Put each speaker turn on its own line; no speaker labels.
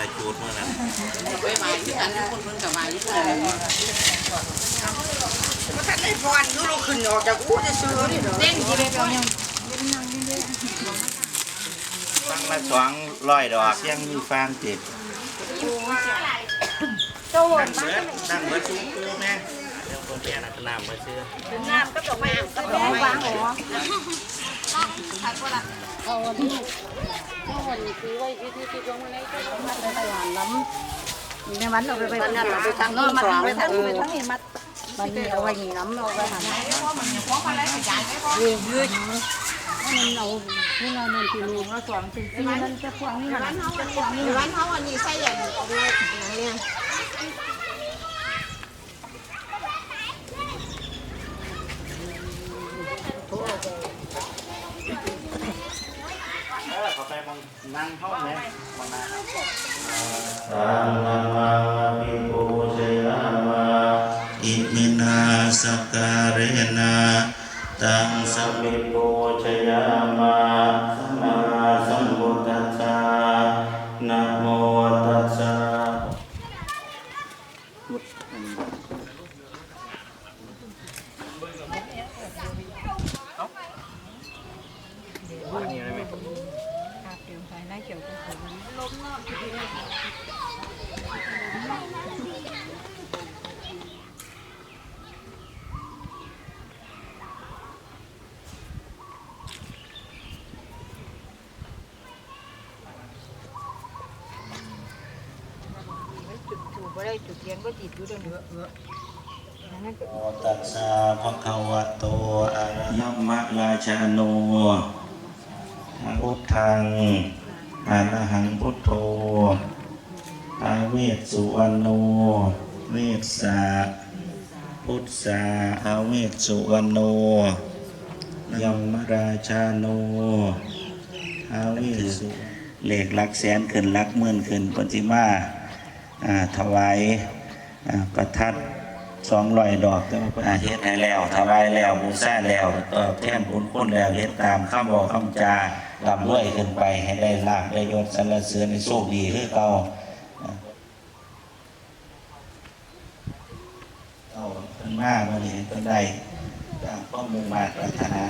ละจูดเมื่อนั้น
ไปหมายที่กันทุกคนเพิ่นกับหมายที่กัน
มันท่านได้พรนู่นเราขึ้นออกจากอู้จะซื้อนี่เหรอ
เล่นกี่เล่น
ฟังละสองร้อยดอกยังมีฟางติด
โจร
นั่งเบิดนั่งเบิดซุ้มปูแม่เดี๋ยวคนแก่น่ะก็น้ำมาซื้อ
น้ำก็ตกมาก็ตกมาวางหัวเอาที่เมื่อวันนี้คือไว้ที่ที่ที่ตรงมาเลยก็ มาไปตลาดล้ำในวันเราไปไปนั่นเราไปทางนู้นมาไปทางไปทางนี้มัดมันนี่เอาไว้นี่น้ำเราไปหันยืดยืดมันเอาเวลามันตีลูกเราสองสี่สี่มันจะควงนี่มันจะควงนี่
ร้านเขาอันนี้ใส่อย่างนี่ย
เออเขา ไปมองนั่งห้องไหนมองนั่ง
สังฆวาปิปูชยามาอิมินาสการเรนะตังสัมมิปูชยามาสัมมาสัมพุทธัสสะนะโมตัสสะ
ถูกไปได้จุดเทียนก็ติดอยู่เด้อเออเออ
นะโมตัสสะภะคะวะโตอะระหะมะราชาโนพุทธังอะระหังพุทโธอาเวสสุวรรณโนเวสสะพุทธาอาเวสสุวรรณโนยมราชาโนอาเวสสุเลขหลักแสนขึ้นหลักหมื่นขึ้นปฏิมาอ่า ถวายประทัดสองร้อยดอกเฮ็ดให้แล้ว ถวายแล้วบูชาแล้วตอบแทนบุญคุณแล้วเฮ็ดตามคำบอกคำจาร่ำรวยขึ้นไปให้ได้ลาภได้ยศสรรเสริญในโชคดีคือเก่าเอาเพิ่นมาบ่นี้เพิ่นได้ตามความมุ่งมั่นปรารถนา